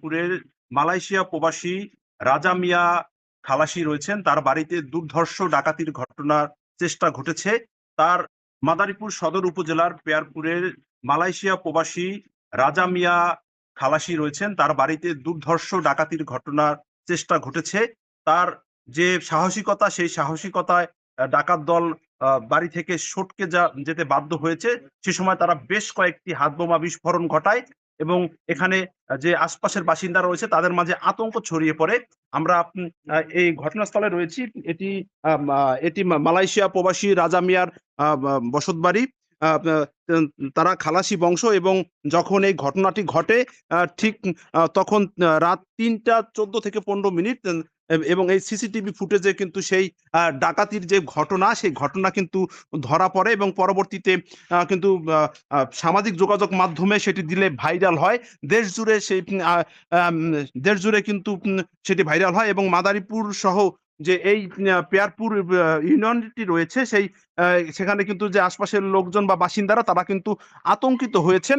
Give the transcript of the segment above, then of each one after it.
পেয়ারপুরের Malaysia প্রবাসী রাজা মিয়া খালাসি রয়েছেন। তার বাড়িতে দুর্ধর্ষ ডাকাতির ঘটনার চেষ্টা ঘটেছে। তার মাদারীপুর সদর উপজেলার পেয়ারপুরের মালয়েশিয়া প্রবাসী রাজা মিয়া খালাসি রয়েছেন। তার বাড়িতে দুর্ধর্ষ ডাকাতির ঘটনার চেষ্টা ঘটেছে। তার যে সাহসিকতা, সেই সাহসিকতায় ডাকাত দল বাড়ি থেকে সটকে যা, যেতে বাধ্য হয়েছে। সে সময় তারা বেশ কয়েকটি হাত বোমা বিস্ফোরণ ঘটায়। এবং এখানে যে আশপাশের বাসিন্দা রয়েছে তাদের মাঝে আতঙ্ক ছড়িয়ে পড়ে। আমরা এই ঘটনাস্থলে রয়েছি। এটি এটি মালয়েশিয়া প্রবাসী রাজা মিয়ার আহ, বাড়ি তারা খালাসি বংশ এবং যখন এই ঘটনাটি ঘটে ঠিক তখন রাত তিনটা চোদ্দ থেকে পনেরো মিনিট এব- এই সিসিটিভি ফুটেজে কিন্তু সেই ডাকাতির যে ঘটনা, সেই ঘটনা কিন্তু ধরা পড়ে এবং পরবর্তীতে কিন্তু সামাজিক যোগাযোগ মাধ্যমে সেটি দিলে ভাইরাল হয়। দেশ জুড়ে সেই দেশ জুড়ে কিন্তু সেটি ভাইরাল হয় এবং মাদারীপুর সহ যে এই পেয়ারপুর ইউনিয়নটি রয়েছে, সেই সেখানে কিন্তু যে আশপাশের লোকজন বা বাসিন্দারা, তারা কিন্তু আতঙ্কিত হয়েছেন।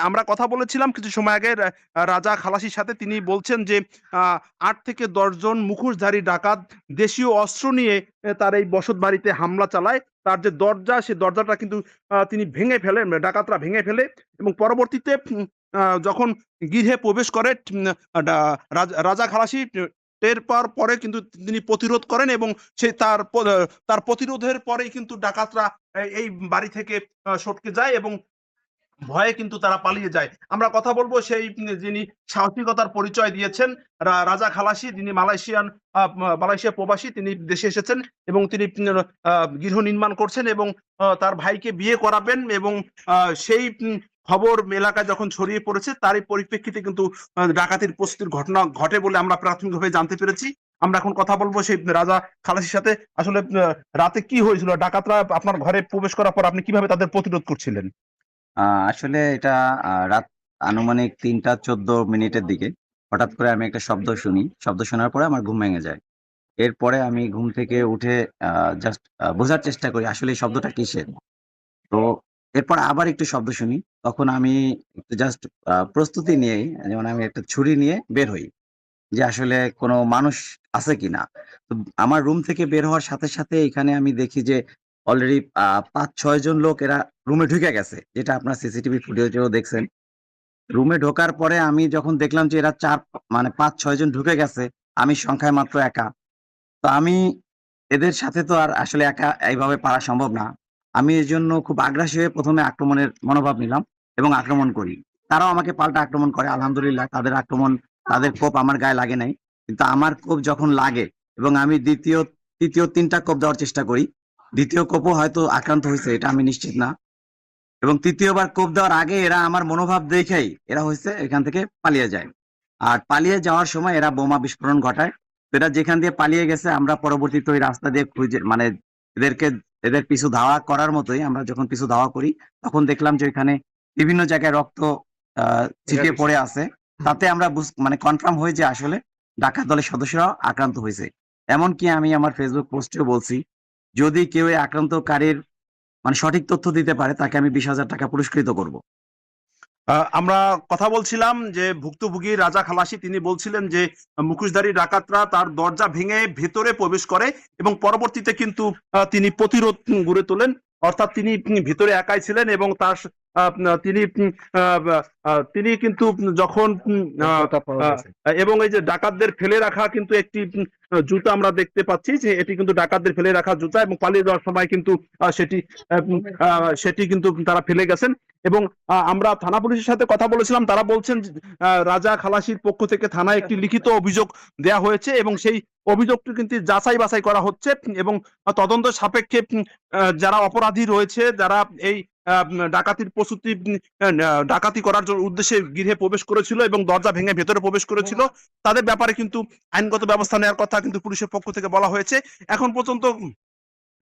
আমরা কথা বলেছিলাম কিছু সময় আগে রাজা খালাসির সাথে। তিনি বলছেন যে আট থেকে দশজন মুখোশধারী ডাকাত দেশীয় অস্ত্র নিয়ে তার এই বসত বাড়িতে হামলা চালায়। তার যে দরজা সেই দরজাটা কিন্তু তিনি ভেঙে ফেলে ডাকাতরা ভেঙে ফেলে। এবং পরবর্তীতে যখন গৃহে প্রবেশ করে রাজা- খালাসি টের পাওয়ার পরে কিন্তু তিনি প্রতিরোধ করেন এবং সে তার তার প্রতিরোধের পরেই কিন্তু ডাকাতরা এই বাড়ি থেকে সটকে যায় এবং ভয়ে কিন্তু তারা পালিয়ে যায়। আমরা কথা বলব সেই, যিনি সাহসিকতার পরিচয় দিয়েছেন রাজা খালাসি, যিনি মালয়েশিয়ান মালয়েশিয়া প্রবাসী, তিনি দেশে এসেছেন এবং তিনি গৃহ নির্মাণ করছেন এবং তার ভাইকে বিয়ে করাবেন এবং সেই খবর এলাকায় যখন ছড়িয়ে পড়েছে, তারই পরিপ্রেক্ষিতে কিন্তু ডাকাতির প্রস্তুতির ঘটনা ঘটে বলে আমরা প্রাথমিকভাবে জানতে পেরেছি। আমরা এখন কথা বলব সেই রাজা খালাসির সাথে। আসলে রাতে কি হয়েছিল? ডাকাতরা আপনার ঘরে প্রবেশ করার পর আপনি কীভাবে তাদের প্রতিরোধ করছিলেন? আসলে এটা রাত আনুমানিক তিনটা চোদ্দ মিনিটের দিকে হঠাৎ করে আমি একটা শব্দ শুনি। শব্দ শোনার পরে আমার ঘুম ভেঙে যায়। এরপরে আমি ঘুম থেকে উঠে জাস্ট বোঝার চেষ্টা করি আসলে শব্দটা কিসের। তো এরপর আবার একটু শব্দ শুনি। তখন আমি একটু জাস্ট প্রস্তুতি নিয়েই, যেমন আমি একটা ছুরি নিয়ে বের হই যে আসলে কোনো মানুষ আছে কিনা। তো আমার রুম থেকে বের হওয়ার সাথে সাথে এখানে আমি দেখি যে অলরেডি পাঁচ ছয় জন লোক এরা রুমে ঢুকে গেছে, যেটা আপনার সিসিটিভি ফুটেজেও দেখছেন। রুমে ঢোকার পরে আমি যখন দেখলাম যে এরা চার মানে পাঁচ ছয় জন ঢুকে গেছে, আমি সংখ্যায় মাত্র একা। তো আমি এদের সাথে তো আর আসলে একা এইভাবে পারা সম্ভব না। আমি এর জন্য খুব আগ্রাসী হয়ে প্রথমে আক্রমণের মনোভাব নিলাম এবং আক্রমণ করি। তারাও আমাকে পাল্টা আক্রমণ করে, আলহামদুলিল্লাহ, তাদের আক্রমণ, তাদের কোপ আমার গায়ে লাগে নাই। কিন্তু আমার কোপ যখন লাগে এবং আমি দ্বিতীয়, তৃতীয় তিনটা কোপ দেওয়ার চেষ্টা করি দ্বিতীয় কোপও হয়তো আক্রান্ত হয়েছে, এটা আমি নিশ্চিত না। এবং তৃতীয়বার কোপ দেওয়ার আগে এরা আমার মনোভাব দেখেই এরা হয়েছে, এখান থেকে পালিয়ে যায়। আর পালিয়ে যাওয়ার সময় এরা বোমা বিস্ফোরণ ঘটায়। তো এরা যেখান দিয়ে পালিয়ে গেছে, আমরা পরবর্তীতে ওই রাস্তা দিয়ে খুঁজে মানে এদেরকে, এদের পিছু ধাওয়া করার মতোই আমরা যখন পিছু ধাওয়া করি, তখন দেখলাম যে এখানে বিভিন্ন জায়গায় রক্ত ছিটিয়ে পড়ে আছে। তাতে আমরা মানে কনফার্ম হয়ে যে আসলে ডাকাত দলের সদস্যরা আক্রান্ত হয়েছে। এমনকি আমি আমার ফেসবুক পোস্টেও বলছি যদি কেউ আক্রান্তকারীর মানে সঠিক তথ্য দিতে পারে, তাকে আমি বিশ হাজার টাকা পুরস্কৃত করব। আমরা কথা বলছিলাম যে ভুক্তভোগী রাজা খালাসি, তিনি বলছিলেন যে মুখোশধারী ডাকাতরা তার দরজা ভেঙে ভেতরে প্রবেশ করে এবং পরবর্তীতে কিন্তু তিনি প্রতিরোধ গড়ে তোলেন। অর্থাৎ তিনি ভেতরে একাই ছিলেন এবং তার তিনি তিনি কিন্তু যখন এবং এই যে ডাকাতদের ফেলে রাখা কিন্তু একটি জুতা আমরা দেখতে পাচ্ছি যে এটি কিন্তু ডাকাতদের ফেলে রাখা জুতা এবং পালিয়ে যাওয়ার সময় কিন্তু সেটি সেটি কিন্তু তারা ফেলে গেছেন। এবং আমরা থানা পুলিশের সাথে কথা বলেছিলাম তারা বলছেন রাজা খালাসির পক্ষ থেকে থানায় একটি লিখিত অভিযোগ দেয়া হয়েছে এবং সেই অভিযোগটি কিন্তু যাচাই বাছাই করা হচ্ছে এবং তদন্ত সাপেক্ষে যারা অপরাধী রয়েছে যারা এই ডাকাতির প্রস্তুতি ডাকাতি করার উদ্দেশ্যে গৃহে প্রবেশ করেছিল এবং দরজা ভেঙে ভেতরে প্রবেশ করেছিল। তাদের ব্যাপারে কিন্তু আইনগত ব্যবস্থা নেওয়ার কথা কিন্তু পুলিশের পক্ষ থেকে বলা হয়েছে। এখন পর্যন্ত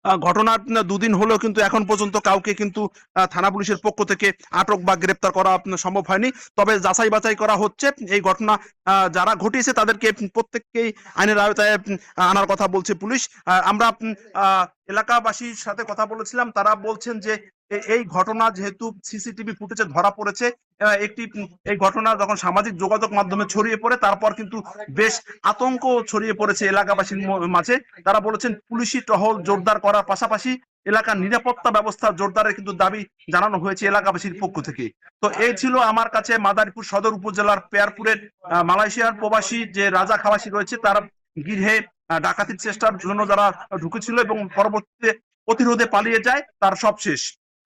আহ, ঘটনার দুদিন হলেও কিন্তু এখন পর্যন্ত কাউকে কিন্তু থানা পুলিশের পক্ষ থেকে আটক বা গ্রেপ্তার করা সম্ভব হয়নি। তবে যাচাই বাছাই করা হচ্ছে। এই ঘটনা আহ, যারা ঘটিয়েছে তাদেরকে প্রত্যেককেই আইনের আওতায় আনার কথা বলছে পুলিশ। আহ, আমরা আহ, এলাকাবাসীর সাথে কথা বলেছিলাম, তারা বলছেন যে এই ঘটনা যেহেতু সিসিটিভি ফুটেজে ধরা পড়েছে একটি এই ঘটনা যখন সামাজিক যোগাযোগ মাধ্যমে ছড়িয়ে পড়ে, তারপর কিন্তু বেশ আতঙ্ক ছড়িয়ে পড়েছে এলাকাবাসীর মাঝে। তারা বলেছেন, পুলিশি টহল জোরদার করার পাশাপাশি এলাকার নিরাপত্তা ব্যবস্থা জোরদারের কিন্তু দাবি জানানো হয়েছে এলাকাবাসীর পক্ষ থেকে। তো এই ছিল আমার কাছে মাদারীপুর সদর উপজেলার পেয়ারপুরের মালয়েশিয়ার প্রবাসী যে রাজা খালাসি রয়েছে, তার গৃহে ডাকাতির চেষ্টার জন্য যারা ঢুকেছিল এবং পরবর্তীতে প্রতিরোধে পালিয়ে যায় তার সব শেষ।